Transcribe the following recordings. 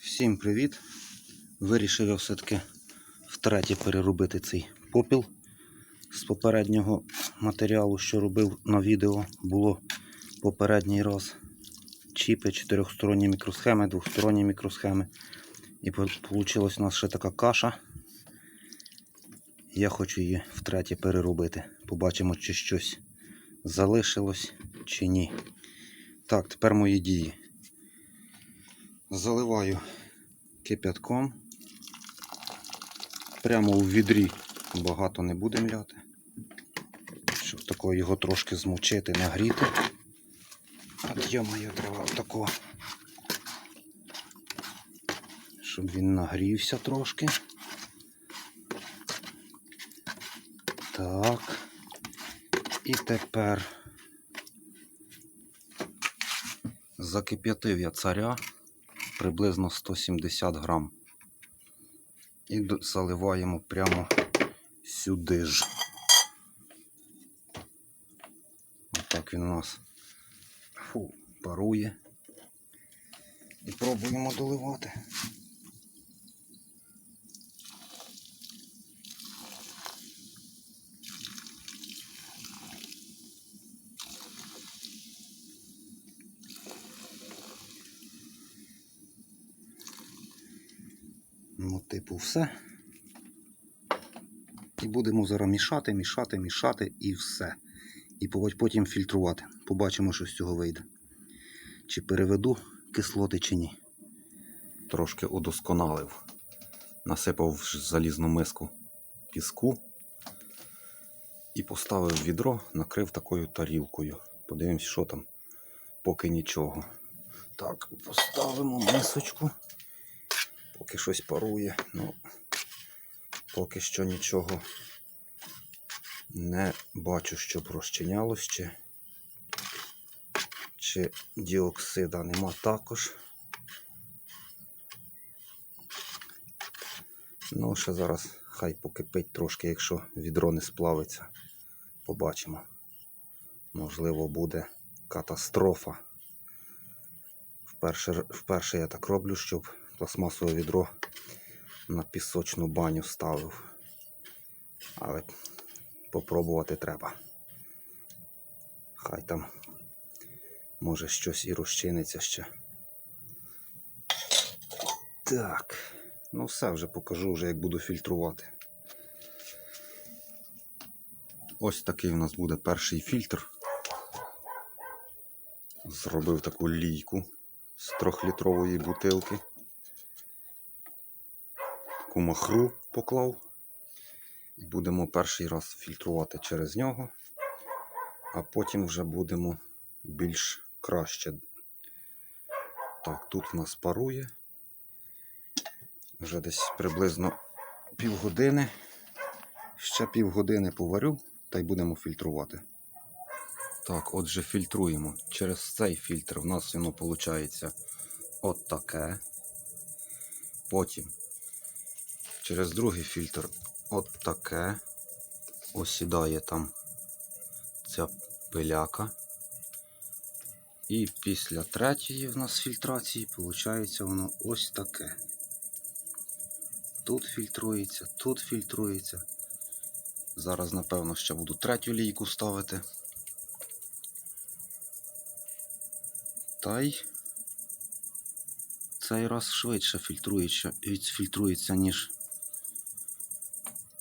Всім привіт! Вирішив я все-таки втретє переробити цей попіл. З попереднього матеріалу, що робив на відео, було попередній раз чіпи, чотирьохсторонні мікросхеми, двохсторонні мікросхеми. І вийшла у нас ще така каша. Я хочу її втретє переробити. Побачимо, чи щось залишилось, чи ні. Так, тепер мої дії. Заливаю кипятком. Прямо у відрі багато не будемо ляти. Щоб такого його трошки змочити, нагріти. От йомаю, треба такого. Щоб він нагрівся трошки. Так. І тепер закип'ятив я царя приблизно 170 грам. І заливаємо прямо сюди ж. Отак він у нас фу, парує. І пробуємо доливати. Ну, типу, все. І будемо зараз мішати, мішати, мішати і все. І потім фільтрувати. Побачимо, що з цього вийде. Чи переведу кислоти, чи ні. Трошки удосконалив. Насипав залізну миску піску і поставив відро, накрив такою тарілкою. Подивимось, що там, поки нічого. Так, поставимо мисочку. Поки щось парує, ну поки що нічого не бачу, щоб розчинялось, чи, чи діоксида нема також. Ну, ще зараз хай покипить трошки, якщо відро не сплавиться. Побачимо. Можливо, буде катастрофа. Вперше, вперше я так роблю, щоб пластмасове відро на пісочну баню ставив. Але попробувати треба. Хай там може щось і розчиниться ще. Так, ну все вже покажу, вже як буду фільтрувати. Ось такий у нас буде перший фільтр. Зробив таку лійку з трьохлітрової бутилки. Таку махру поклав. І будемо перший раз фільтрувати через нього, а потім вже будемо більш краще. Так, тут в нас парує. Вже десь приблизно півгодини. Ще півгодини поварю та й будемо фільтрувати. Так, отже, фільтруємо. Через цей фільтр в нас воно виходить от таке. Потім через другий фільтр от таке. Осідає там ця пиляка. І після третьої в нас фільтрації виходить воно ось таке. Тут фільтрується, тут фільтрується. Зараз, напевно, ще буду третю лійку ставити. Та й цей раз швидше фільтрується, відфільтрується, ніж,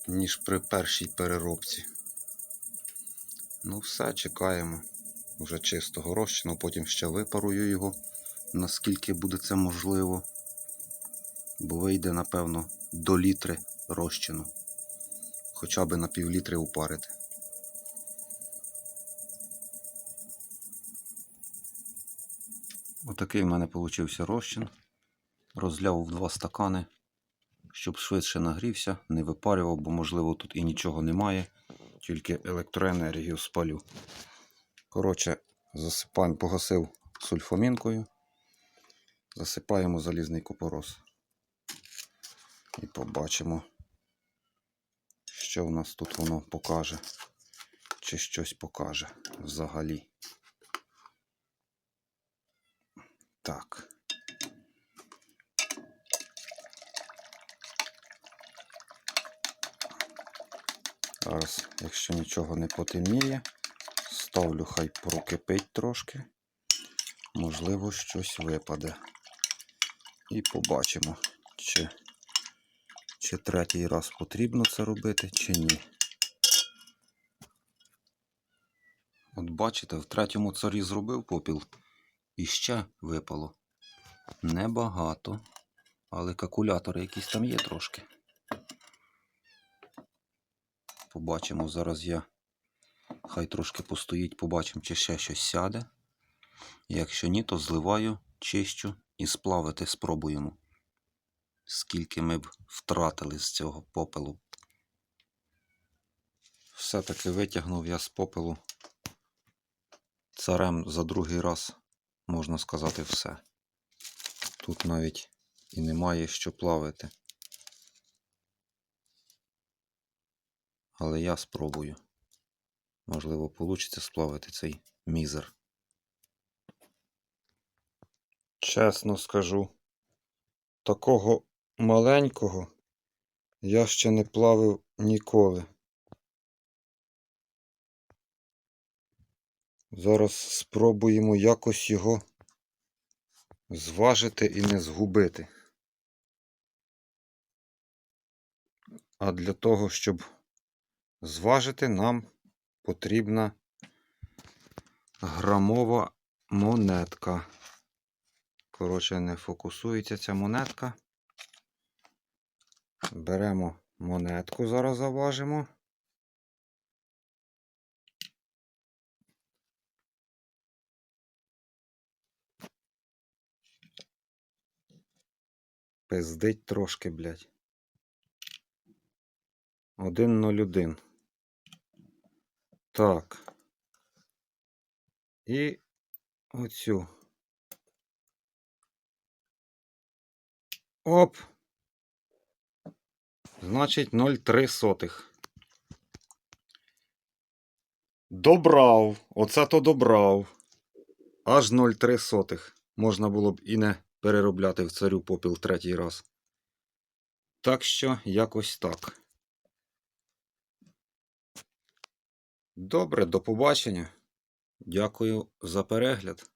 ніж при першій переробці. Ну, все, чекаємо. Вже чистого розчину, потім ще випарую його, наскільки буде це можливо. Бо вийде, напевно, до літри розчину. Хоча б на пів літри упарити. Отакий в мене получився розчин. Розляв в два стакани, щоб швидше нагрівся, не випарював, бо, можливо, тут і нічого немає, тільки електроенергію спалю. Коротше, засипаємо, погасив сульфамінкою, засипаємо залізний купорос. І побачимо, що в нас тут воно покаже, чи щось покаже взагалі. Так. Зараз, якщо нічого не потемніє, ставлю, хай прокипить трошки. Можливо, щось випаде. І побачимо, чи, чи третій раз потрібно це робити, чи ні. От бачите, в третьому царі зробив попіл і ще випало. Небагато, але калькулятори якісь там є трошки. Побачимо, зараз я хай трошки постоїть, побачимо, чи ще щось сяде. Якщо ні, то зливаю, чищу і сплавити спробуємо. Скільки ми б втратили з цього попелу. Все-таки витягнув я з попелу царем за другий раз, можна сказати, все. Тут навіть і немає що плавити. Але я спробую. Можливо, вийде сплавити цей мізер. Чесно скажу, такого маленького я ще не плавив ніколи. Зараз спробуємо якось його зважити і не згубити. А для того, щоб зважити, нам потрібна грамова монетка. Коротше, не фокусується ця монетка. Беремо монетку, зараз заважимо. Пиздить трошки, блядь. 1,01. Так. І оцю. Оп. Значить 0,3 сотих. Добрав. Оце то добрав. Аж 0,3 сотих. Можна було б і не переробляти в царю попіл третій раз. Так що якось так. Добре, до побачення. Дякую за перегляд.